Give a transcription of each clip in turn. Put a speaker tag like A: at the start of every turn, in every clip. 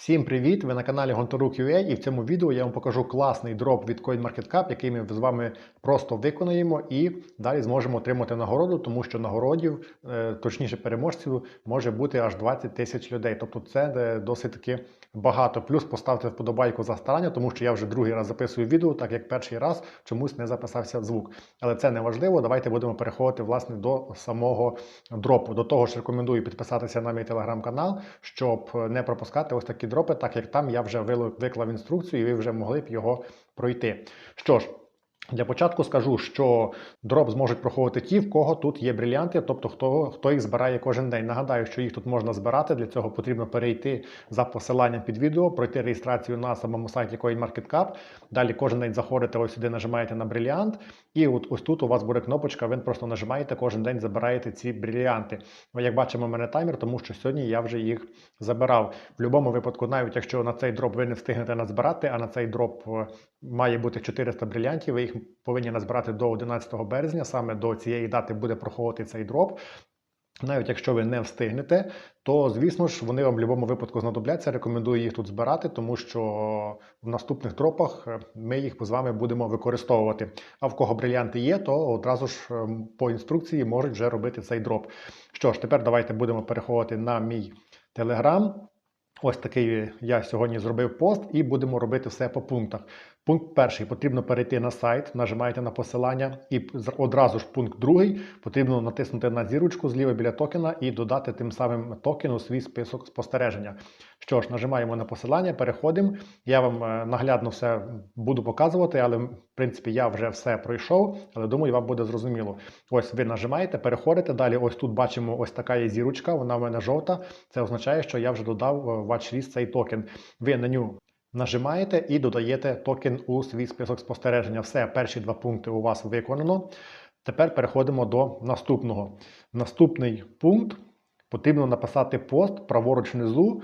A: Всім привіт! Ви на каналі Гонторук.ua і в цьому відео я вам покажу класний дроп від CoinMarketCap, який ми з вами просто виконаємо і далі зможемо отримати нагороду, тому що нагородів, е, точніше переможців, може бути аж 20 тисяч людей. Тобто це е, досить таки багато. Плюс поставте вподобайку за старання, тому що я вже другий раз записую відео, так як перший раз чомусь не записався звук. Але це не важливо. Давайте будемо переходити власне до самого дропу. До того ж, рекомендую підписатися на мій телеграм-канал, щоб не пропускати ось такі дропи, так як там я вже виклав інструкцію, і ви вже могли б його пройти. Що ж. Для початку скажу, що дроп зможуть проходити ті, в кого тут є брилянти, тобто хто, хто їх збирає кожен день. Нагадаю, що їх тут можна збирати. Для цього потрібно перейти за посиланням під відео, пройти реєстрацію на самому сайті CoinMarketCap. Далі кожен день заходите ось сюди, нажимаєте на бриліант, і от ось тут у вас буде кнопочка. Ви просто нажимаєте кожен день, забираєте ці бриліанти. Як бачимо, у мене таймер, тому що сьогодні я вже їх забирав. В будь-якому випадку, навіть якщо на цей дроп ви не встигнете назбирати, а на цей дроп е, має бути 400 брилянтів, ви їх повинні назбирати до 11 березня. Саме до цієї дати буде проходити цей дроп. Навіть якщо ви не встигнете, то звісно ж вони вам в будь-якому випадку знадобляться. Рекомендую їх тут збирати, тому що в наступних дропах е, ми їх з вами будемо використовувати. А в кого брилянти є, то одразу ж е, по інструкції можуть вже робити цей дроп. Що ж, тепер давайте будемо переходити на мій телеграм. Ось такий я сьогодні зробив пост, і будемо робити все по пунктах. Пункт перший потрібно перейти на сайт, нажимаєте на посилання, і одразу ж пункт другий потрібно натиснути на зірочку зліва біля токена і додати тим самим токену свій список спостереження. Що ж, нажимаємо на посилання, переходимо. Я вам е, наглядно все буду показувати, але в принципі я вже все пройшов, але думаю, вам буде зрозуміло. Ось ви нажимаєте, переходите. Далі, ось тут бачимо ось така є зірочка, вона в мене жовта. Це означає, що я вже додав е, в watchlist цей токен. Ви на нього нажимаєте і додаєте токен у свій список спостереження. Все, перші два пункти у вас виконано. Тепер переходимо до наступного. Наступний пункт потрібно написати пост праворуч внизу.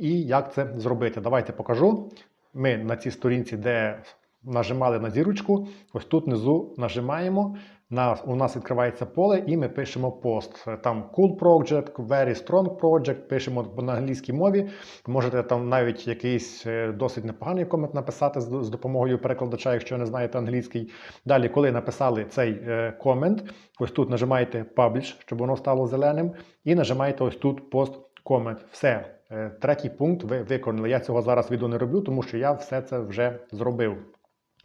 A: І як це зробити? Давайте покажу. Ми на цій сторінці, де нажимали на зірочку, ось тут внизу нажимаємо. На, у нас відкривається поле, і ми пишемо пост. Там cool project, very strong project, пишемо на англійській мові. Можете там навіть якийсь е, досить непоганий комент написати з, допомогою перекладача, якщо не знаєте англійський. Далі, коли написали цей е, комент, ось тут нажимаєте Publish, щоб воно стало зеленим, і нажимаєте ось тут пост комент. Все. Е, Третій пункт ви виконали. Я цього зараз відео не роблю, тому що я все це вже зробив.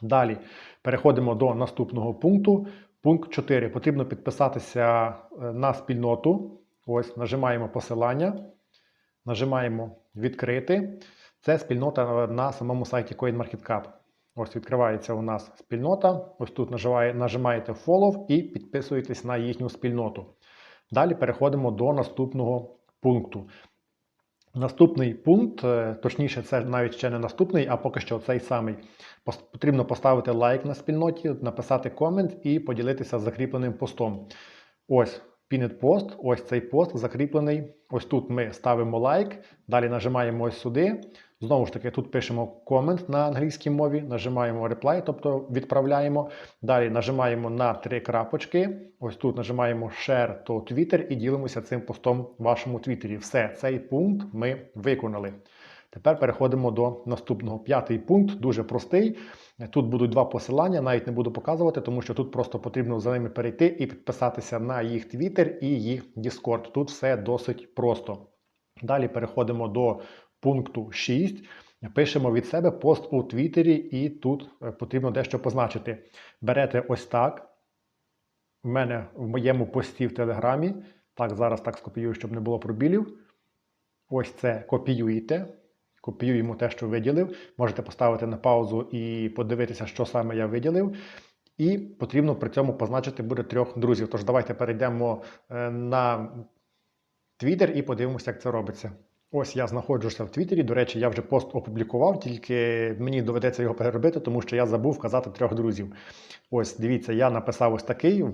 A: Далі переходимо до наступного пункту. Пункт 4. Потрібно підписатися е, на спільноту. Ось нажимаємо посилання, нажимаємо відкрити. Це спільнота на самому сайті CoinMarketCap. Ось відкривається у нас спільнота. Ось тут нажимаєте Follow і підписуєтесь на їхню спільноту. Далі переходимо до наступного пункту. Наступний пункт, е, точніше, це навіть ще не наступний, а поки що цей самий. Потрібно поставити лайк на спільноті, написати комент і поділитися закріпленим постом. Ось пінет пост, ось цей пост закріплений. Ось тут ми ставимо лайк, далі нажимаємо ось сюди. Знову ж таки, тут пишемо комент на англійській мові, нажимаємо reply, тобто відправляємо. Далі нажимаємо на три крапочки. Ось тут нажимаємо Share to Twitter і ділимося цим постом в вашому Твіттері. Все, цей пункт ми виконали. Тепер переходимо до наступного. П'ятий пункт, дуже простий. Тут будуть два посилання, навіть не буду показувати, тому що тут просто потрібно за ними перейти і підписатися на їх Twitter і їх Discord. Тут все досить просто. Далі переходимо до пункту 6. Пишемо від себе пост у Твіттері, і тут е, потрібно дещо позначити. Берете ось так. У мене в моєму пості в Телеграмі. Так, зараз так скопіюю, щоб не було пробілів. Ось це копіюєте. Копіюємо те, що виділив. Можете поставити на паузу і подивитися, що саме я виділив. І потрібно при цьому позначити буде трьох друзів. Тож давайте перейдемо е, на Twitter і подивимося, як це робиться. Ось я знаходжуся в Твіттері. До речі, я вже пост опублікував, тільки мені доведеться його переробити, тому що я забув вказати трьох друзів. Ось дивіться, я написав ось такий,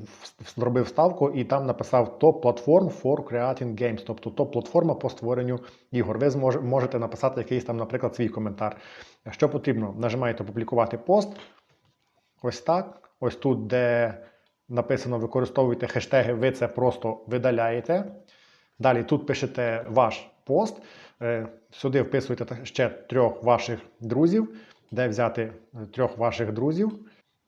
A: зробив ставку і там написав топ платформ for creating games, тобто топ-платформа по створенню ігор. Ви можете написати якийсь там, наприклад, свій коментар. Що потрібно? Нажимаєте опублікувати пост. Ось так. Ось тут, де написано використовуйте хештеги, ви це просто видаляєте. Далі тут пишете ваш пост. Е, Сюди вписуєте ще трьох ваших друзів, де взяти е, трьох ваших друзів.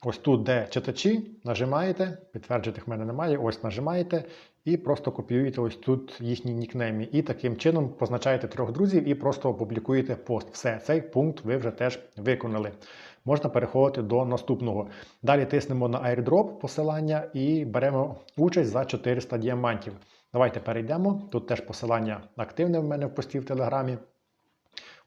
A: Ось тут, де читачі, нажимаєте, підтверджити в мене немає, ось нажимаєте і просто копіюєте ось тут їхні нікнейми. І таким чином позначаєте трьох друзів і просто опублікуєте пост. Все, цей пункт ви вже теж виконали. Можна переходити до наступного. Далі тиснемо на airdrop посилання і беремо участь за 400 діамантів. Давайте перейдемо. Тут теж посилання активне в мене в пості в Телеграмі.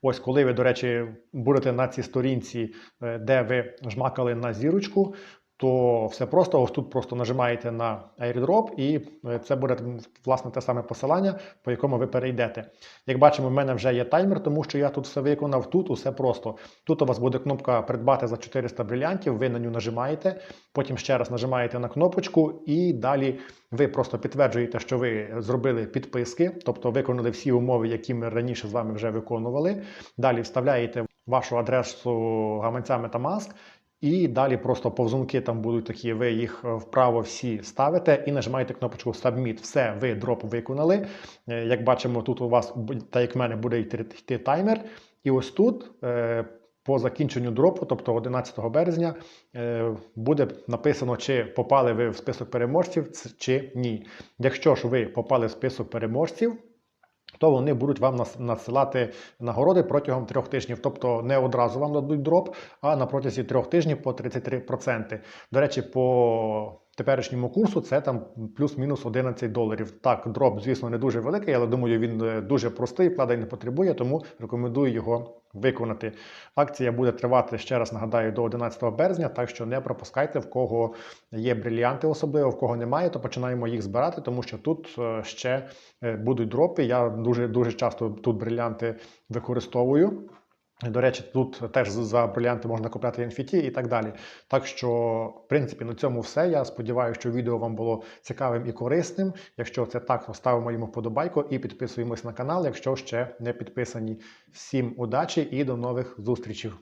A: Ось коли ви, до речі, будете на цій сторінці, е, де ви жмакали на зірочку, то все просто ось тут просто нажимаєте на airdrop, і е, це буде власне те саме посилання, по якому ви перейдете. Як бачимо, в мене вже є таймер, тому що я тут все виконав. Тут усе просто. Тут у вас буде кнопка придбати за 400 брилянтів, ви на нього нажимаєте, потім ще раз нажимаєте на кнопочку, і далі ви просто підтверджуєте, що ви зробили підписки, тобто виконали всі умови, які ми раніше з вами вже виконували. Далі вставляєте вашу адресу гаманця Metamask, і далі просто повзунки там будуть такі, ви їх е, вправо всі ставите і нажимаєте кнопочку Submit. Все, ви дроп виконали. Е, Як бачимо, тут у вас, так як в мене, буде йти, таймер. І ось тут. е, По закінченню дропу, тобто 11 березня, буде написано, чи попали ви в список переможців, чи ні. Якщо ж ви попали в список переможців, то вони будуть вам нас- надсилати нагороди протягом трьох тижнів. Тобто не одразу вам дадуть дроп, а на протязі трьох тижнів по 33%. До речі, по теперішньому курсу це там плюс-мінус 11 доларів. Так, дроп, звісно, не дуже великий, але думаю, він е, дуже простий, вкладень не потребує, тому рекомендую його виконати. Акція буде тривати ще раз нагадаю до 11 березня, так що не пропускайте, в кого є брильянти, особливо в кого немає, то починаємо їх збирати, тому що тут е, ще е, будуть дропи. Я дуже дуже часто тут брильянти використовую. До речі, тут теж за брилянти можна купляти NFT і так далі. Так що, в принципі, на цьому все. Я сподіваюся, що відео вам було цікавим і корисним. Якщо це так, то ставимо йому вподобайку і підписуємось на канал, якщо ще не підписані. Всім удачі і до нових зустрічей!